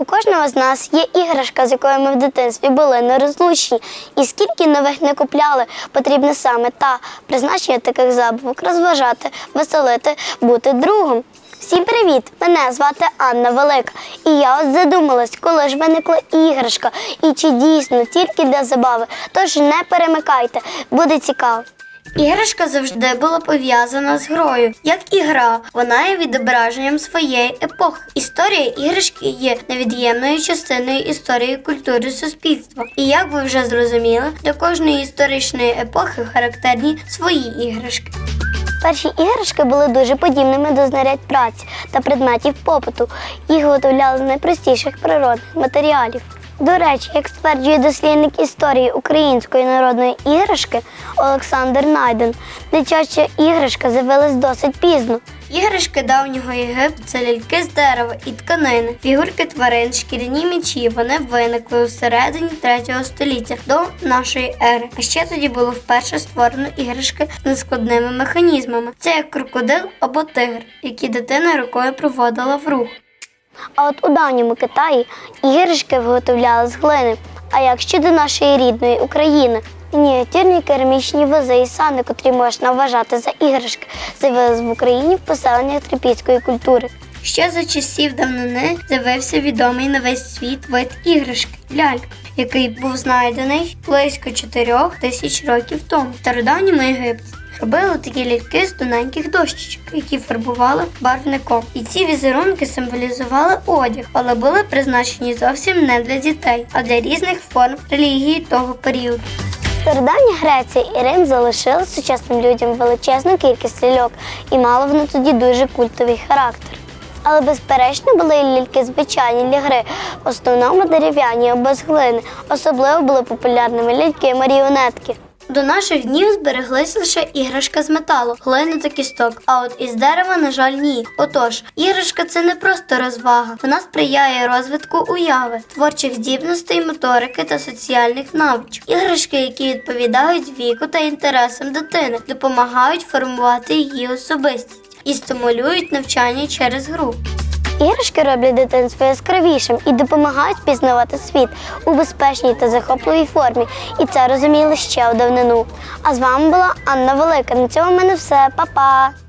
У кожного з нас є іграшка, з якою ми в дитинстві були нерозлучні. І скільки нових не купляли, потрібна саме та призначення таких забавок розважати, веселити, бути другом. Всім привіт! Мене звати Анна Велика. І я от задумалась, коли ж виникла іграшка, і чи дійсно тільки для забави. Тож не перемикайте, буде цікаво. Іграшка завжди була пов'язана з грою, як і гра. Вона є відображенням своєї епохи. Історія іграшки є невід'ємною частиною історії культури суспільства. І як ви вже зрозуміли, для кожної історичної епохи характерні свої іграшки. Перші іграшки були дуже подібними до знарядь праці та предметів побуту. Їх виготовляли з найпростіших природних матеріалів. До речі, як стверджує дослідник історії української народної іграшки Олександр Найден, дитяча іграшка з'явилась досить пізно. Іграшки давнього Єгипту це ляльки з дерева і тканини, фігурки тварин, шкіряні мічі. Вони виникли у середині 3 століття до нашої ери. А ще тоді було вперше створено іграшки з нескладними механізмами. Це як крокодил або тигр, які дитина рукою проводила в рух. А от у давньому Китаї іграшки виготовляли з глини. А як щодо нашої рідної України? Мініатюрні керамічні вази і сани, котрі можна вважати за іграшки, з'явились в Україні в поселеннях трипільської культури. Ще за часів давнини з'явився відомий на весь світ вид іграшки лялька, який був знайдений близько 4 тисяч років тому в стародавньому Єгипті. Робили такі ляльки з тоненьких дощечок, які фарбували барвником. І ці візерунки символізували одяг, але були призначені зовсім не для дітей, а для різних форм релігії того періоду. Стародавня Греція і Рим залишили сучасним людям величезну кількість ляльок, і мали вони тоді дуже культовий характер. Але безперечно були і ляльки звичайні для гри, в основному дерев'яні або з глини. Особливо були популярними ляльки маріонетки. До наших днів збереглись лише іграшка з металу, глини та кісток. А от із дерева, на жаль, ні. Отож, іграшка це не просто розвага. Вона сприяє розвитку уяви, творчих здібностей, моторики та соціальних навичок. Іграшки, які відповідають віку та інтересам дитини, допомагають формувати її особистість і стимулюють навчання через гру. Іграшки роблять дитинство яскравішим і допомагають пізнавати світ у безпечній та захопливій формі. І це розуміли ще у давнину. А з вами була Анна Велика. На цьому в мене все, Па-па!